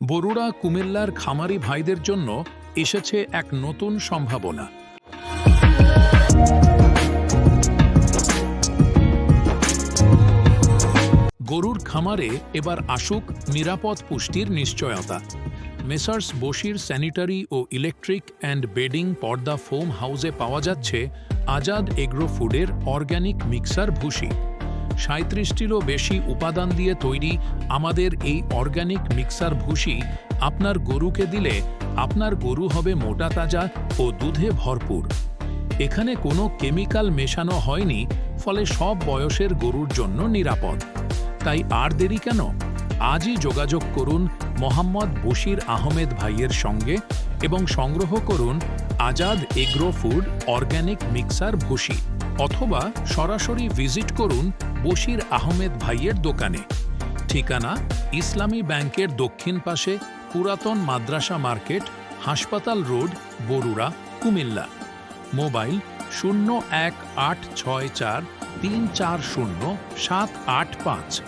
বরুড়া কুমিল্লার খামারি ভাইদের জন্য এসেছে এক নতুন সম্ভাবনা। গরুর খামারে এবার আসুক নিরাপদ পুষ্টির নিশ্চয়তা। মেসার্স বশির স্যানিটারি ও ইলেকট্রিক অ্যান্ড বেডিং পর্দা ফোম হাউসে পাওয়া যাচ্ছে আজাদ এগ্রো ফুডের অর্গ্যানিক মিক্সার ভুসি। সাঁত্রিশটিরও বেশি উপাদান দিয়ে তৈরি আমাদের এই অর্গ্যানিক মিক্সার ভুসি আপনার গরুকে দিলে আপনার গরু হবে মোটা তাজা ও দুধে ভরপুর। এখানে কোনো কেমিক্যাল মেশানো হয়নি, ফলে সব বয়সের গরুর জন্য নিরাপদ। তাই আর দেরি কেন? আজই যোগাযোগ করুন মোহাম্মদ বশির আহমেদ ভাইয়ের সঙ্গে এবং সংগ্রহ করুন Azad agro food organic mixer ভুসি অথবা সরাসরি ভিজিট করুন বশির আহমেদ ভাইয়ের দোকানে। ঠিকানা ইসলামী ব্যাংকের দক্ষিণ পাশে পুরাতন মাদ্রাসা মার্কেট, হাসপাতাল রোড, বরুড়া, কুমিল্লা। মোবাইল শূন্য এক আট ছয় চার তিন চার শূন্য সাত আট পাঁচ।